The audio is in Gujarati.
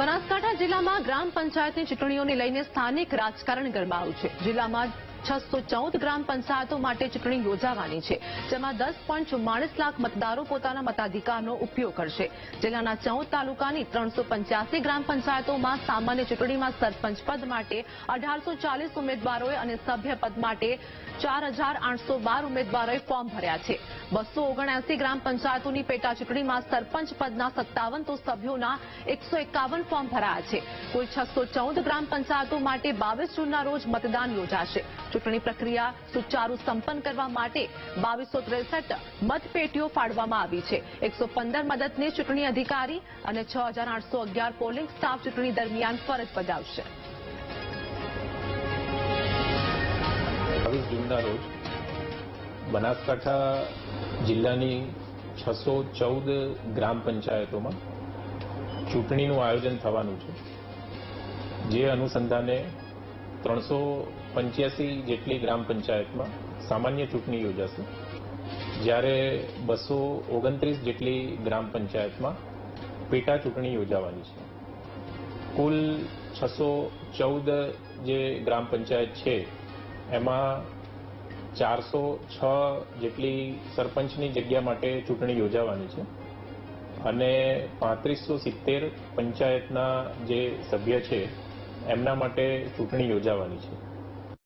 બનાસકાંઠા જિલ્લામાં ગ્રામ પંચાયતની ચૂંટણીઓને લઈને સ્થાનિક રાજકારણ ગરમાયું છે. જિલ્લામાં છસો ચૌદ ગ્રામ પંચાયતો માટે ચૂંટણી યોજાવાની છે, જેમાં દસ પોઈન્ટ ચુમ્માળીસ લાખ મતદારો પોતાના મતાધિકારનો ઉપયોગ કરશે. જિલ્લાના ચૌદ તાલુકાની ત્રણસો પંચ્યાસી ગ્રામ પંચાયતોમાં સામાન્ય ચૂંટણીમાં સરપંચ પદ માટે અઢારસો ચાલીસ ઉમેદવારોએ અને સભ્ય પદ માટે ચાર હજાર આઠસો બાર ઉમેદવારોએ ફોર્મ ભર્યા છે. બસો ઓગણએસી ગ્રામ પંચાયતોની પેટા ચૂંટણીમાં સરપંચ પદના સત્તાવન તો સભ્યોના એકસો એકાવન ફોર્મ ભરાયા છે. કુલ છસો ગ્રામ પંચાયતો માટે બાવીસ જૂનના રોજ મતદાન યોજાશે. ચૂંટણી પ્રક્રિયા સુચારુ સંપન્ન કરવા માટે બાવીસો ત્રેસઠ મતપેટીઓ ફાળવામાં આવી છે. એકસો પંદર મદદનીશ ચૂંટણી અધિકારી અને છ હજાર આઠસો અગિયાર પોલિંગ સ્ટાફ ચૂંટણી દરમિયાન ફરજ બજાવશે. બાવીસ જૂનના રોજ બનાસકાંઠા જિલ્લાની છસો ચૌદ ગ્રામ પંચાયતોમાં ચૂંટણીનું આયોજન થવાનું છે. જે અનુસંધાને ત્રણસો પંચ્યાસી જેટલી ગ્રામ પંચાયતમાં સામાન્ય ચૂંટણી યોજાશે. જ્યારે બસો ઓગણત્રીસ જેટલી ગ્રામ પંચાયતમાં પેટા ચૂંટણી યોજાવાની છે. કુલ છસો ચૌદ જે ગ્રામ પંચાયત છે, એમાં ચારસો છ જેટલી સરપંચની જગ્યા માટે ચૂંટણી યોજાવાની છે. અને પાંત્રીસો સિત્તેર પંચાયતના જે સભ્ય છે, એમના માટે ચૂંટણી યોજાવાની છે.